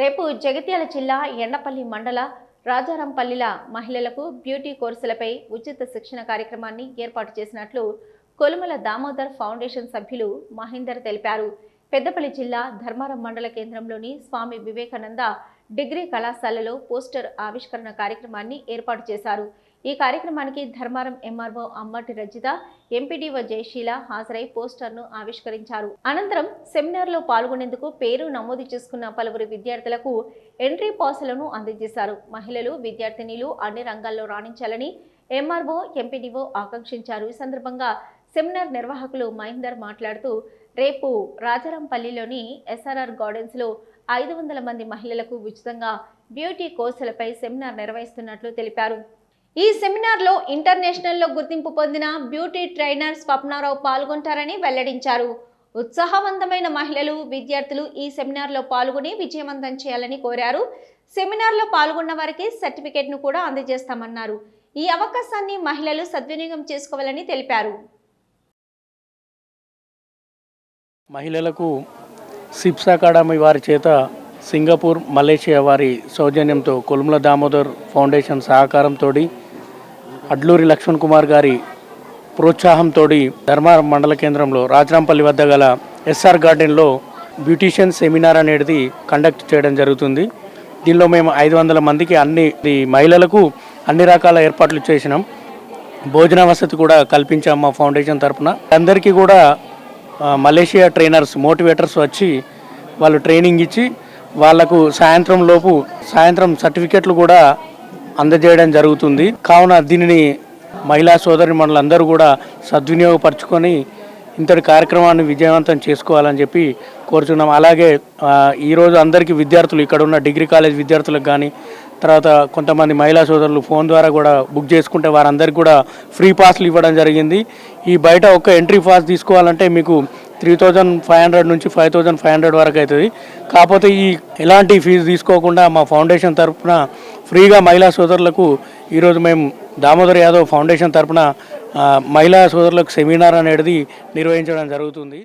రేపు జగిత్యాల జిల్లా ఎండపల్లి మండల రాజారాంపల్లిల మహిళలకు బ్యూటీ కోర్సులపై ఉచిత శిక్షణ కార్యక్రమాన్ని ఏర్పాటు చేసినట్లు కొలుమల దామోదర్ ఫౌండేషన్ సభ్యులు మహేందర్ తెలిపారు. పెద్దపల్లి జిల్లా ధర్మారం మండల కేంద్రంలోని స్వామి వివేకానంద డిగ్రీ కళాశాలలో పోస్టర్ ఆవిష్కరణ కార్యక్రమాన్ని ఏర్పాటు చేశారు. ఈ కార్యక్రమానికి ధర్మారం ఎంఆర్ఓ అమ్మటి రజిత ఎంపీడీఓ జయశీల హాజరై పోస్టర్ను ఆవిష్కరించారు. అనంతరం సెమినార్లో పాల్గొనేందుకు పేరు నమోదు చేసుకున్న పలువురు విద్యార్థులకు ఎంట్రీ పాసులను అందజేశారు. మహిళలు విద్యార్థినిలు అన్ని రంగాల్లో రాణించాలని ఎంఆర్ఓ ఎంపీడీఓ ఆకాంక్షించారు. ఈ సందర్భంగా సెమినార్ నిర్వాహకులు మహేందర్ మాట్లాడుతూ రేపు రాజారాంపల్లిలోని ఎస్ఆర్ఆర్ గార్డెన్స్లో ఐదు వందల మంది మహిళలకు ఉచితంగా బ్యూటీ కోర్సులపై సెమినార్ నిర్వహిస్తున్నట్లు తెలిపారు. ఈ సెమినార్లో ఇంటర్నేషనల్లో గుర్తింపు పొందిన బ్యూటీ ట్రైనర్ స్వప్నారావు పాల్గొంటారని వెల్లడించారు. ఉత్సాహవంతమైన మహిళలు విద్యార్థులు ఈ సెమినార్లో పాల్గొని విజయవంతం చేయాలని కోరారు. సెమినార్లో పాల్గొన్న వారికి సర్టిఫికేట్ను కూడా అందజేస్తామన్నారు. ఈ అవకాశాన్ని మహిళలు సద్వినియోగం చేసుకోవాలని తెలిపారు. మహిళలకు సిప్స్ అకాడమీ వారి చేత సింగపూర్ మలేషియా వారి సౌజన్యంతో కొలుముల దామోదర్ ఫౌండేషన్ సహకారంతో అడ్లూరి లక్ష్మణ్ కుమార్ గారి ప్రోత్సాహంతో ధర్మారం మండల కేంద్రంలో రాజరాంపల్లి వద్ద గల ఎస్ఆర్ గార్డెన్లో బ్యూటీషియన్ సెమినార్ అనేది కండక్ట్ చేయడం జరుగుతుంది. దీనిలో మేము ఐదు వందల మందికి అన్ని మహిళలకు అన్ని రకాల ఏర్పాట్లు చేసినాం. భోజన వసతి కూడా కల్పించాం మా ఫౌండేషన్ తరపున. అందరికీ కూడా మలేషియా ట్రైనర్స్ మోటివేటర్స్ వచ్చి వాళ్ళు ట్రైనింగ్ ఇచ్చి వాళ్ళకు సాయంత్రం లోపు సాయంత్రం సర్టిఫికెట్లు కూడా అందజేయడం జరుగుతుంది. కావున దీనిని మహిళా సోదరి అందరూ కూడా సద్వినియోగపరచుకొని ఇంతటి కార్యక్రమాన్ని విజయవంతం చేసుకోవాలని చెప్పి కోరుచున్నాం. అలాగే ఈరోజు అందరికీ విద్యార్థులు ఇక్కడ ఉన్న డిగ్రీ కాలేజ్ విద్యార్థులకు కానీ తర్వాత కొంతమంది మహిళా సోదరులు ఫోన్ ద్వారా కూడా బుక్ చేసుకుంటే వారందరికీ కూడా ఫ్రీ పాస్లు ఇవ్వడం జరిగింది. ఈ బయట ఒక ఎంట్రీ పాస్ తీసుకోవాలంటే మీకు త్రీ థౌజండ్ ఫైవ్ హండ్రెడ్ నుంచి ఫైవ్ థౌజండ్ ఫైవ్ హండ్రెడ్ వరకు అవుతుంది. కాకపోతే ఈ ఎలాంటి ఫీజు తీసుకోకుండా మా ఫౌండేషన్ తరఫున ఫ్రీగా మహిళా సోదరులకు ఈరోజు మేము దామోదర్ యాదవ్ ఫౌండేషన్ తరఫున మహిళా సోదరులకు సెమినార్ అనేది నిర్వహించడం జరుగుతుంది.